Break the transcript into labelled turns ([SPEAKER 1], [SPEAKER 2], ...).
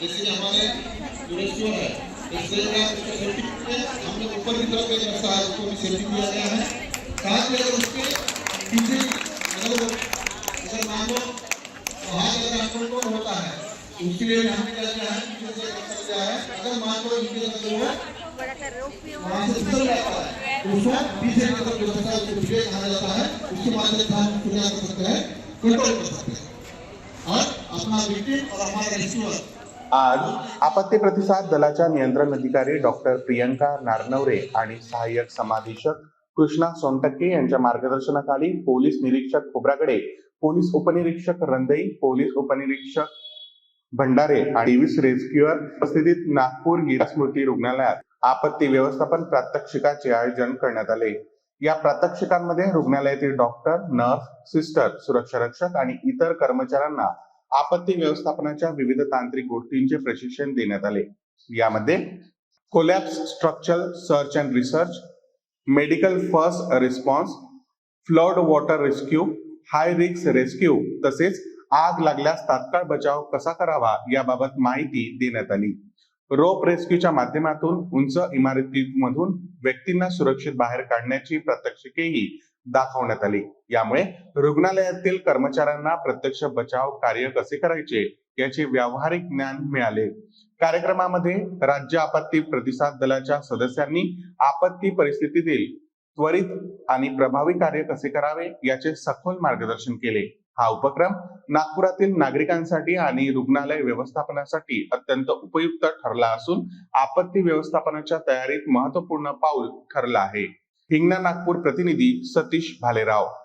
[SPEAKER 1] जैसे हमारे जुड़ेश्वर है इससे हमने ऊपर की तरफ़ एक रास्ता है उसको भी सेफ्टी दिया गया है। साथ में अगर उसके पीछे अगर अगर मान लो, वहाँ अगर आक्रमण होता है तो उसके लिए हमने क्या किया है एक है। अगर मान लो इनके अंदर वो वहाँ से फिसल जाता है तो उसको पीछे की तरफ़ रास्ता उसको पीछे कहा जाता है, उसके से हम क्या कर सकते हैं कंट्रोल कर सकते हैं। और अपना विक्टिम और हमारा रेस्क्यूअर
[SPEAKER 2] आज आपत्ती प्रतिसाद दलाच्या नियंत्रण अधिकारी डॉक्टर प्रियंका नारनवरे आणि सहाय्यक समाधीक्षक कृष्णा सोनटक्के यांच्या मार्गदर्शनाखाली पोलीस निरीक्षक खोब्रागडे पोलीस उपनिरीक्षक रंदई पोलीस उपनिरीक्षक भंडारे आणि वीस रेस्क्युअर उपस्थितीत नागपूर गिरा स्मृती रुग्णालयात आपत्ती व्यवस्थापन प्रात्यक्षिकाचे आयोजन करण्यात आले. या प्रात्यक्षिकांमध्ये रुग्णालयातील डॉक्टर नर्स सिस्टर सुरक्षा रक्षक आणि इतर कर्मचाऱ्यांना आपत्ती व्यवस्थापनाच्या विविध तांत्रिक गोष्टींचे प्रशिक्षण देण्यात आले. यामध्ये collapse structure search and research medical first response flood water rescue high risk rescue तसेच आग लागल्यास तात्काळ बचाव कसा करावा याबाबत माहिती देण्यात आली. रोप रेस्क्यूच्या माध्यमातून उंच इमारतीमधून व्यक्तींना सुरक्षित बाहेर काढण्याची प्रात्यक्षिकेही दाखवण्यात आली. यामुळे रुग्णालयातील कर्मचाऱ्यांना प्रत्यक्ष बचाव कार्य कसे करायचे याचे व्यावहारिक ज्ञान मिळाले. कार्यक्रमामध्ये राज्य आपत्ती प्रतिसाद दलाच्या सदस्यांनी आपत्ती परिस्थितीतील त्वरित आणि प्रभावी कार्य कसे करावे याचे सखोल मार्गदर्शन केले. हा उपक्रम नागपुरातील नागरिकांसाठी आणि रुग्णालय व्यवस्थापनासाठी अत्यंत उपयुक्त ठरला असून आपत्ती व्यवस्थापनाच्या तयारीत महत्त्वपूर्ण पाऊल ठरला आहे. हिंगणा नागपूर प्रतिनिधी सतीश भालेराव.